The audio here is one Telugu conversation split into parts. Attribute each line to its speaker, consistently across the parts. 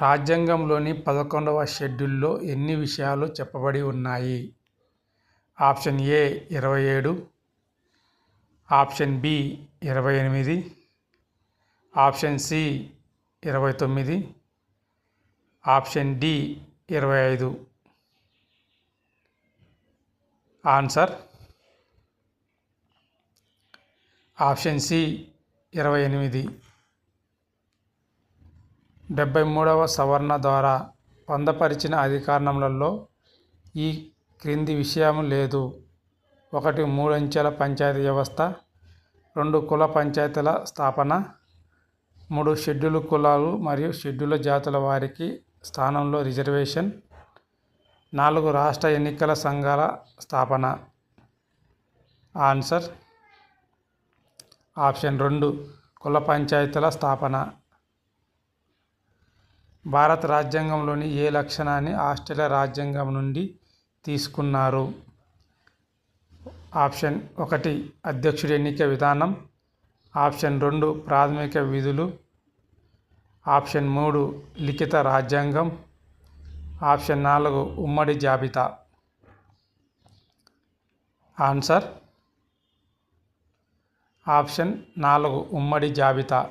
Speaker 1: రాజ్యాంగంలోని పదకొండవ షెడ్యూల్లో ఎన్ని విషయాలు చెప్పబడి ఉన్నాయి? ఆప్షన్ ఏ ఇరవై ఏడు ఆప్షన్ బి ఇరవై ఎనిమిది ఆప్షన్ సి ఇరవై తొమ్మిది ఆప్షన్ డి ఇరవై ఐదు. ఆన్సర్ ఆప్షన్ సి ఇరవై ఎనిమిది. డెబ్బై మూడవ సవరణ ద్వారా పొందపరిచిన అధికారణములలో ఈ క్రింది విషయం లేదు. ఒకటి మూడంచెల పంచాయతీ వ్యవస్థ రెండు కుల పంచాయతీల స్థాపన మూడు షెడ్యూల్ కులాలు మరియు షెడ్యూల్ జాతుల వారికి స్థానంలో రిజర్వేషన్ నాలుగు రాష్ట్ర ఎన్నికల సంఘాల స్థాపన. ఆన్సర్ ఆప్షన్ రెండు కుల పంచాయతీల స్థాపన. భారత రాజ్యాంగంలోని ఏ లక్షణాన్ని ఆస్ట్రేలియా రాజ్యాంగం నుండి తీసుకున్నారు? ఆప్షన్ ఒకటి అధ్యక్షుడి ఎన్నిక విధానం. ఆప్షన్ రెండు ప్రాథమిక విధులు. ఆప్షన్ మూడు లిఖిత రాజ్యాంగం. ఆప్షన్ నాలుగు ఉమ్మడి జాబితా. ఆన్సర్? ఆప్షన్ నాలుగు ఉమ్మడి జాబితా.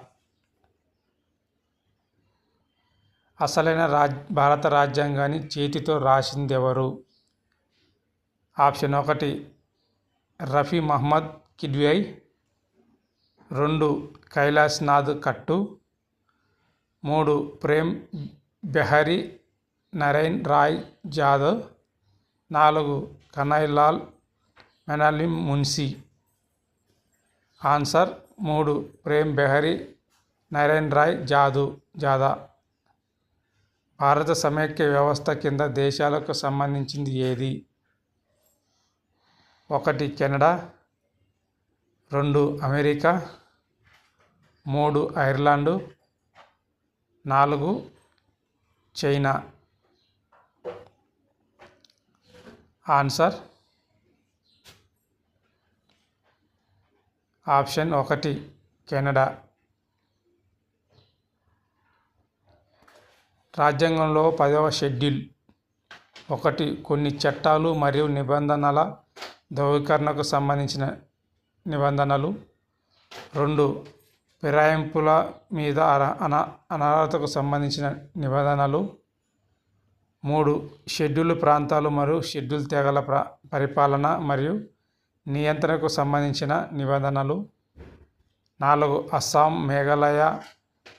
Speaker 1: అసలైన రాజ్ భారత రాజ్యాంగాన్ని చేతితో రాసిందెవరు? ఆప్షన్ ఒకటి రఫీ మహమ్మద్ కిడ్వై. రెండు కైలాస్నాథ్ కట్టు. మూడు ప్రేమ్ బెహరీ నరైన్ రాయ్ జాదవ్. నాలుగు కనైలాల్ మెనాలి మున్షి. ఆన్సర్ మూడు ప్రేమ్ బెహరీ నరైన్ రాయ్ జాదు జాదా. భారత సమైక్య వ్యవస్థ కింద దేశాలకు సంబంధించింది ఏది? ఒకటి కెనడా. రెండు అమెరికా. మూడు ఐర్లాండు. నాలుగు చైనా. ఆన్సర్? ఆప్షన్ ఒకటి కెనడా. రాజ్యాంగంలో పదవ షెడ్యూల్. ఒకటి కొన్ని చట్టాలు మరియు నిబంధనల ధృవీకరణకు సంబంధించిన నిబంధనలు. రెండు ఫిరాయింపుల మీద అన అన అనర్హతకు సంబంధించిన నిబంధనలు. మూడు షెడ్యూల్ ప్రాంతాలు మరియు షెడ్యూల్ తెగల ప్ర పరిపాలన మరియు నియంత్రణకు సంబంధించిన నిబంధనలు. నాలుగు అస్సాం మేఘాలయ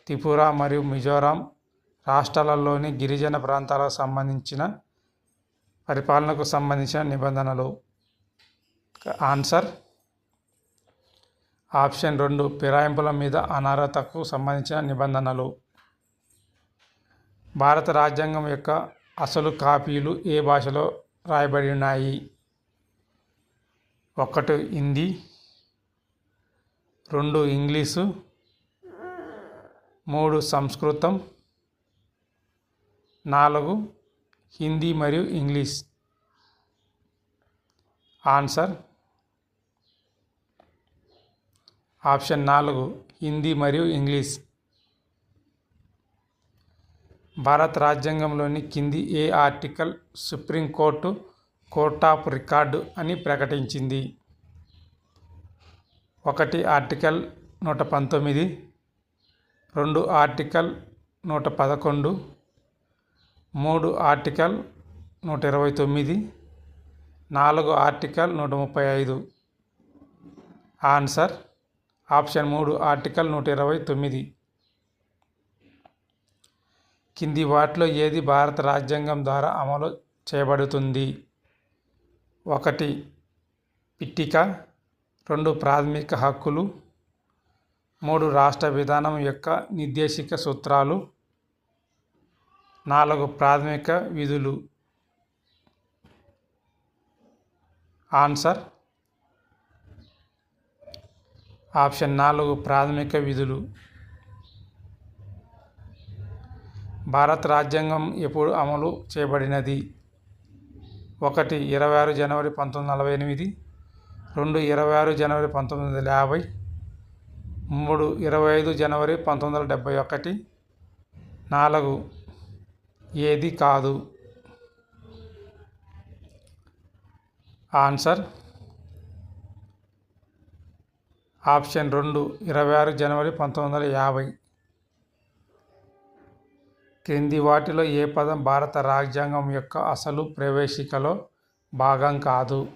Speaker 1: త్రిపుర మరియు మిజోరాం రాష్ట్రాలలోని గిరిజన ప్రాంతాలకు సంబంధించిన పరిపాలనకు సంబంధించిన నిబంధనలు. ఆన్సర్. ఆప్షన్ రెండు ఫిరాయింపుల మీద అనర్హతకు సంబంధించిన నిబంధనలు. భారత రాజ్యాంగం యొక్క అసలు కాపీలు ఏ భాషలో రాయబడి ఉన్నాయి ఒకటి హిందీ. రెండు ఇంగ్లీషు. మూడు సంస్కృతం. నాలుగు హిందీ మరియు ఇంగ్లీష్. ఆన్సర్. ఆప్షన్ నాలుగు హిందీ మరియు ఇంగ్లీష్. భారత రాజ్యాంగంలోని కింది ఏ article supreme court court of record అని ప్రకటించింది. ఒకటి ఆర్టికల్ నూట పంతొమ్మిది రెండు ఆర్టికల్ నూట పదకొండు మూడు ఆర్టికల్ నూట ఇరవై తొమ్మిది నాలుగు ఆర్టికల్ నూట ముప్పై ఐదు. ఆన్సర్ ఆప్షన్ మూడు ఆర్టికల్ నూట ఇరవై తొమ్మిది. కింది వాటిలో ఏది భారత రాజ్యాంగం ద్వారా అమలు చేయబడుతుంది? ఒకటి పిట్టిక. రెండు ప్రాథమిక హక్కులు. మూడు రాష్ట్ర విధానం యొక్క నిర్దేశిక సూత్రాలు. నాలుగు ప్రాథమిక విధులు. ఆన్సర్. ఆప్షన్ నాలుగు ప్రాథమిక విధులు. భారత రాజ్యాంగం ఎప్పుడు అమలు చేయబడినది? ఒకటి ఇరవై ఆరు జనవరి పంతొమ్మిది నలభై ఎనిమిది రెండు ఇరవై ఆరు జనవరి పంతొమ్మిది వందల యాభై మూడు ఇరవై ఐదు జనవరి పంతొమ్మిది వందల డెబ్భై ఒకటి నాలుగు ఏది కాదు. ఆన్సర్ ఆప్షన్ రెండు ఇరవై ఆరు జనవరి పంతొమ్మిది వందల యాభై. క్రింది వాటిలో ఏ పదం భారత రాజ్యాంగం యొక్క అసలు ప్రవేశికలో భాగం కాదు.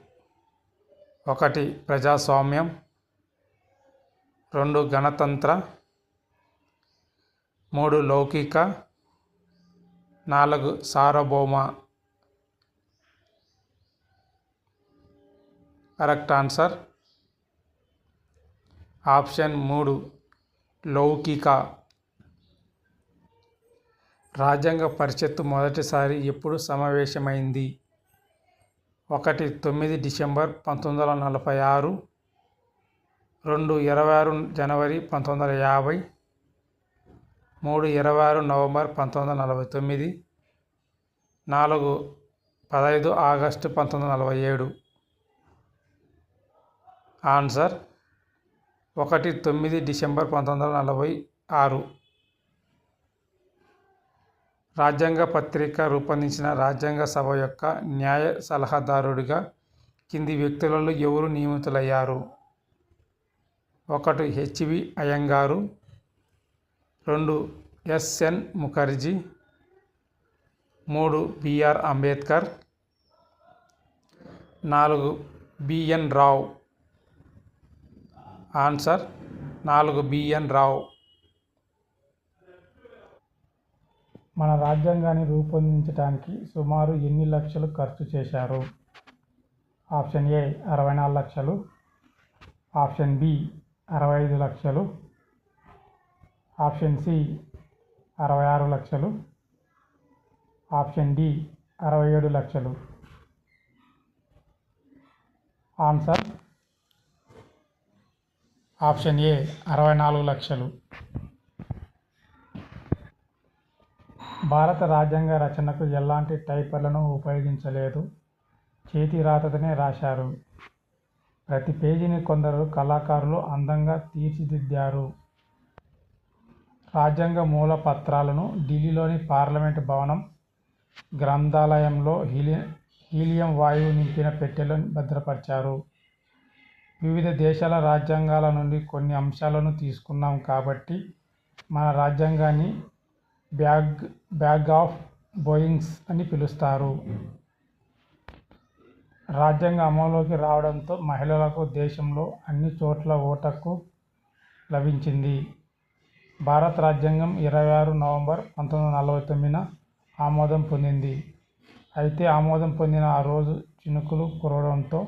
Speaker 1: ఒకటి ప్రజాస్వామ్యం. రెండు గణతంత్ర. మూడు లౌకిక. నాలుగు సార్వభౌమ కరెక్ట్ ఆన్సర్. ఆప్షన్ మూడు లౌకిక. రాజ్యాంగ పరిషత్తు మొదటిసారి ఎప్పుడు సమావేశమైంది? ఒకటి తొమ్మిది డిసెంబర్ పంతొమ్మిది వందల నలభై ఆరు రెండు ఇరవై ఆరు జనవరి పంతొమ్మిది వందల యాభై మూడు ఇరవై ఆరు నవంబర్ పంతొమ్మిది వందల నలభై తొమ్మిది నాలుగు పదహైదు ఆగస్టు పంతొమ్మిది వందల నలభై ఏడు. ఆన్సర్ ఒకటి తొమ్మిది డిసెంబర్ పంతొమ్మిది వందల నలభై ఆరు. రాజ్యాంగ పత్రిక రూపొందించిన రాజ్యాంగ సభ యొక్క న్యాయ సలహాదారుడిగా కింది వ్యక్తులలో ఎవరు నియమితులయ్యారు? ఒకటి హెచ్వి అయ్యంగారు రెండు ఎస్ఎన్ ముఖర్జీ మూడు బిఆర్ అంబేద్కర్ నాలుగు బిఎన్ రావు. ఆన్సర్ నాలుగు బిఎన్ రావు. మన రాజ్యాంగాన్ని రూపొందించడానికి సుమారు ఎన్ని లక్షలు ఖర్చు చేశారు? ఆప్షన్ ఏ అరవై నాలుగు లక్షలు. ఆప్షన్ బి అరవై ఐదు లక్షలు. ఆప్షన్ సి అరవై ఆరు లక్షలు. ఆప్షన్ డి అరవై ఏడు లక్షలు. ఆన్సర్ ఆప్షన్ ఏ అరవై నాలుగు లక్షలు. భారత రాజ్యాంగ రచనకు ఎలాంటి టైపర్లను ఉపయోగించలేదు. చేతి రాతతోనే రాశారు. ప్రతి పేజీని కొందరు కళాకారులు అందంగా తీర్చిదిద్దారు. రాజ్యాంగ మూల పత్రాలను ఢిల్లీలోని పార్లమెంట్ భవనం గ్రంథాలయంలో హీలి హీలియం వాయువు నింపిన పెట్టెలో భద్రపరిచారు. వివిధ దేశాల రాజ్యాంగాల నుండి కొన్ని అంశాలను తీసుకున్నాం కాబట్టి మన రాజ్యాంగాన్ని బ్యాగ్ బ్యాగ్ ఆఫ్ బోయింగ్స్ అని పిలుస్తారు. రాజ్యాంగ అమలులోకి రావడంతో మహిళలకు దేశంలో అన్ని చోట్ల ఓటకు లభించింది. భారత రాజ్యాంగం ఇరవై ఆరు నవంబర్ పంతొమ్మిది వందల నలభై తొమ్మిదిన ఆమోదం పొందింది. అయితే ఆమోదం పొందిన ఆ రోజు చినుకులు కురవడంతో